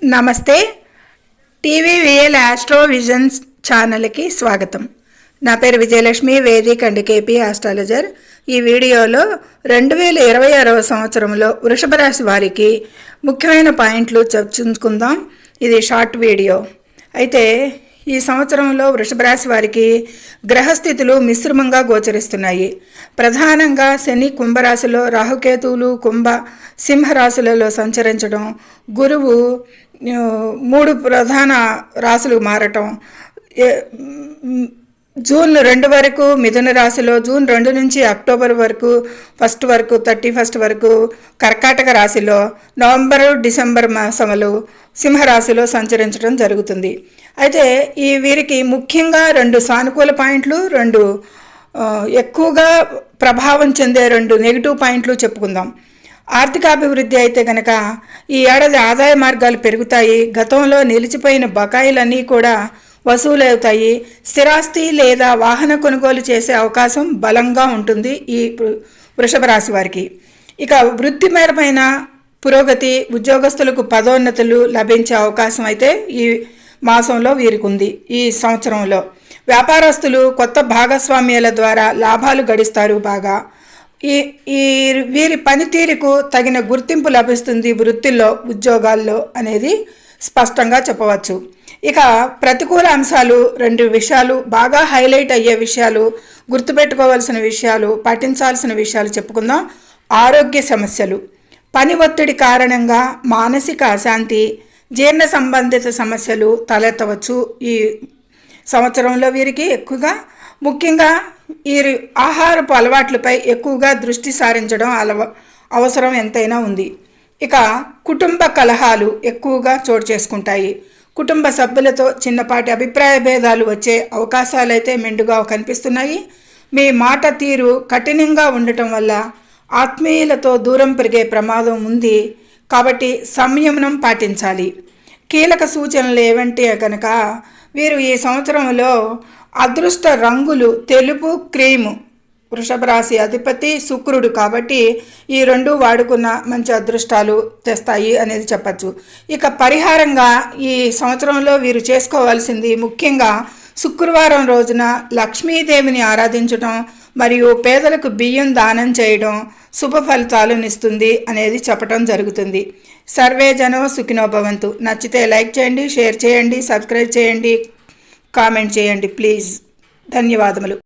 నమస్తే TV VL astro visions ఛానల్కి స్వాగతం. నా పేరు Vijayalakshmi Vedic and KP astrologer. ఈ వీడియోలో రెండు వేల ఇరవై ఆరవ సంవత్సరంలో వృషభ రాశి వారికి ముఖ్యమైన పాయింట్లు చర్చించుకుందాం. ఇది షార్ట్ వీడియో. అయితే ఈ సంవత్సరంలో వృషభ రాశి వారికి గ్రహస్థితులు మిశ్రమంగా గోచరిస్తున్నాయి. ప్రధానంగా శని కుంభరాశిలో రాహుకేతువులు కుంభ సింహరాశులలో సంచరించడం గురువు మూడు ప్రధాన రాశులు మారటం జూన్ రెండు వరకు మిథున రాశిలో జూన్ రెండు నుంచి అక్టోబర్ వరకు ఫస్ట్ వరకు థర్టీ ఫస్ట్ వరకు కర్కాటక రాశిలో నవంబర్ డిసెంబర్ మాసములు సింహరాశిలో సంచరించడం జరుగుతుంది. అయితే ఈ వీరికి ముఖ్యంగా రెండు సానుకూల పాయింట్లు రెండు ఎక్కువగా ప్రభావం చెందే రెండు నెగిటివ్ పాయింట్లు చెప్పుకుందాం. ఆర్థికాభివృద్ధి అయితే గనక ఈ ఏడాది ఆదాయ మార్గాలు పెరుగుతాయి. గతంలో నిలిచిపోయిన బకాయిలన్నీ కూడా వసూలవుతాయి. స్థిరాస్తి లేదా వాహన కొనుగోలు చేసే అవకాశం బలంగా ఉంటుంది ఈ వృషభ రాశి వారికి. ఇక వృత్తిపరమైన పురోగతి ఉద్యోగస్తులకు పదోన్నతులు లభించే అవకాశం అయితే ఈ మాసంలో వీరికి ఉంది ఈ సంవత్సరంలో. వ్యాపారస్తులు కొత్త భాగస్వామ్యాల ద్వారా లాభాలు గడిస్తారు బాగా. ఈ ఈ వీరి పనితీరుకు తగిన గుర్తింపు లభిస్తుంది వృత్తిలో ఉద్యోగాల్లో అనేది స్పష్టంగా చెప్పవచ్చు. ఇక ప్రతికూల అంశాలు రెండు విషయాలు బాగా హైలైట్ అయ్యే విషయాలు గుర్తుపెట్టుకోవాల్సిన విషయాలు పాటించాల్సిన విషయాలు చెప్పుకుందాం. ఆరోగ్య సమస్యలు. పని ఒత్తిడి కారణంగా మానసిక అశాంతి జీర్ణ సంబంధిత సమస్యలు తలెత్తవచ్చు ఈ సంవత్సరంలో వీరికి ఎక్కువగా. ముఖ్యంగా వీరి ఆహారపు అలవాట్లపై ఎక్కువగా దృష్టి సారించడం అలవ అవసరం ఎంతైనా ఉంది. ఇక కుటుంబ కలహాలు ఎక్కువగా చోటు చేసుకుంటాయి. కుటుంబ సభ్యులతో చిన్నపాటి అభిప్రాయ భేదాలు వచ్చే అవకాశాలైతే మెండుగా కనిపిస్తున్నాయి. మీ మాట తీరు కఠినంగా ఉండటం వల్ల ఆత్మీయులతో దూరం పెరిగే ప్రమాదం ఉంది కాబట్టి సంయమనం పాటించాలి. కీలక సూచనలు ఏవంటే కనుక వీరు ఈ సంవత్సరంలో అదృష్ట రంగులు తెలుపు క్రీము వృషభ రాశి అధిపతి శుక్రుడు కాబట్టి ఈ రెండు వాడుకున్న మంచి అదృష్టాలు తెస్తాయి అనేది చెప్పచ్చు. ఇక పరిహారంగా ఈ సంవత్సరంలో వీరు చేసుకోవాల్సింది ముఖ్యంగా శుక్రవారం రోజున లక్ష్మీదేవిని ఆరాధించడం మరియు పేదలకు బియ్యం దానం చేయడం శుభ ఫలితాలను ఇస్తుంది అనేది చెప్పడం జరుగుతుంది. సర్వే జనో సుఖినోభవంతు నచ్చితే లైక్ చేయండి షేర్ చేయండి సబ్స్క్రైబ్ చేయండి కామెంట్ చేయండి ప్లీజ్. ధన్యవాదములు.